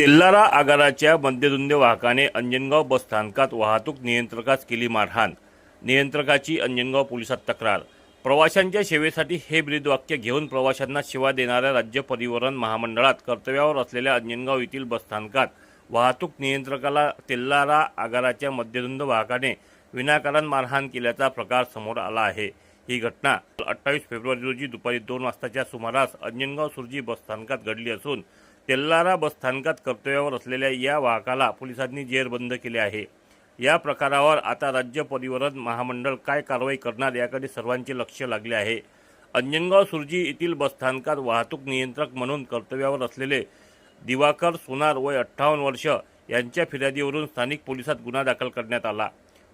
तेल्लारा आगाराच्या मध्यधुंद वाहकाने अंजनगाव बसस्थानकात वाहतूक नियंत्रकास केली मारहाण. नियंत्रकाची अंजनगाव पोलिसात तक्रार. प्रवाशांच्या सेवेसाठी हे ब्रीदवाक्य घेऊन प्रवाशांना सेवा देणाऱ्या राज्य परिवहन महामंडळात कर्तव्यावर असलेल्या अंजनगाव येथील बसस्थानकात वाहतूक नियंत्रकाला तेल्लारा आगाराच्या मध्यधुंद वाहकाने विनाकारण मारहाण केल्याचा प्रकार समोर आला आहे. ही घटना अठ्ठावीस फेब्रुवारी रोजी दुपारी दोन वाजताच्या सुमारास अंजनगाव सुरजी बसस्थानकात घडली असून तेल्लारा बसस्थानकात कर्तव्यावर असलेल्या या वाहकाला पोलिसांनी जेरबंद केले आहे. या प्रकारावर आता राज्य परिवहन महामंडळ काय कारवाई करणार याकडे सर्वांचे लक्ष लागले आहे. अंजनगाव सुरजी येथील बसस्थानकात वाहतूक नियंत्रक म्हणून कर्तव्यावर असलेले दिवाकर सोनार वय अठ्ठावन्न वर्ष यांच्या फिर्यादीवरून स्थानिक पोलिसात गुन्हा दाखल करण्यात आला.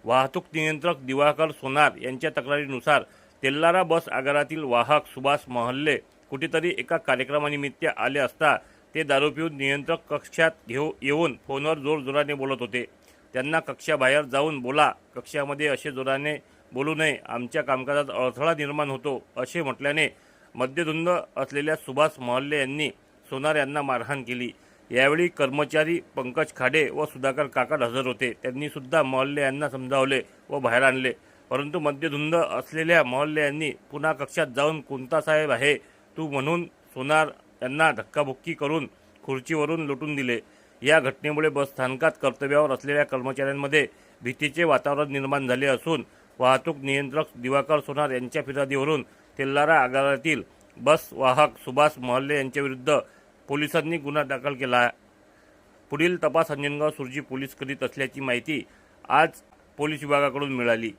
वाहतूक नियंत्रक दिवाकर सोनार यांच्या तक्रारीनुसार तेल्लारा बस आगारातील वाहक सुभाष महल्ले कुठेतरी एका कार्यक्रमानिमित्त आले असता ते दारू पिऊन नियंत्रक कक्षात घेऊ येऊन फोनवर जोरजोराने बोलत होते. त्यांना कक्षाबाहेर जाऊन बोला कक्षामध्ये असे जोराने बोलू नये आमच्या कामकाजात अडथळा निर्माण होतो असे म्हटल्याने मद्यधुंद असलेल्या सुभाष महल्ले यांनी सोनार यांना मारहाण केली. यावेळी कर्मचारी पंकज खाडे व सुधाकर काकड हजर होते. त्यांनी सुद्धा महल्ले यांना समजावले व बाहेर आणले. परंतु मद्यधुंद असलेल्या महल्ले यांनी पुन्हा कक्षात जाऊन कोणता साहेब आहे तू म्हणून सोनार त्यांना धक्काबुक्की करून खुर्चीवरून लुटून दिले. या घटनेमुळे बस स्थानकात कर्तव्यावर असलेल्या कर्मचाऱ्यांमध्ये भीतीचे वातावरण निर्माण झाले असून वाहतूक नियंत्रक दिवाकर सोनार यांच्या फिर्यादीवरून तेल्लारा आगारातील बस वाहक सुभाष महल्ले यांच्याविरुद्ध पोलिसांनी गुन्हा दाखल केला. पुढील तपास अंजनगाव सुरजी पोलीस करीत असल्याची माहिती आज पोलीस विभागाकडून मिळाली.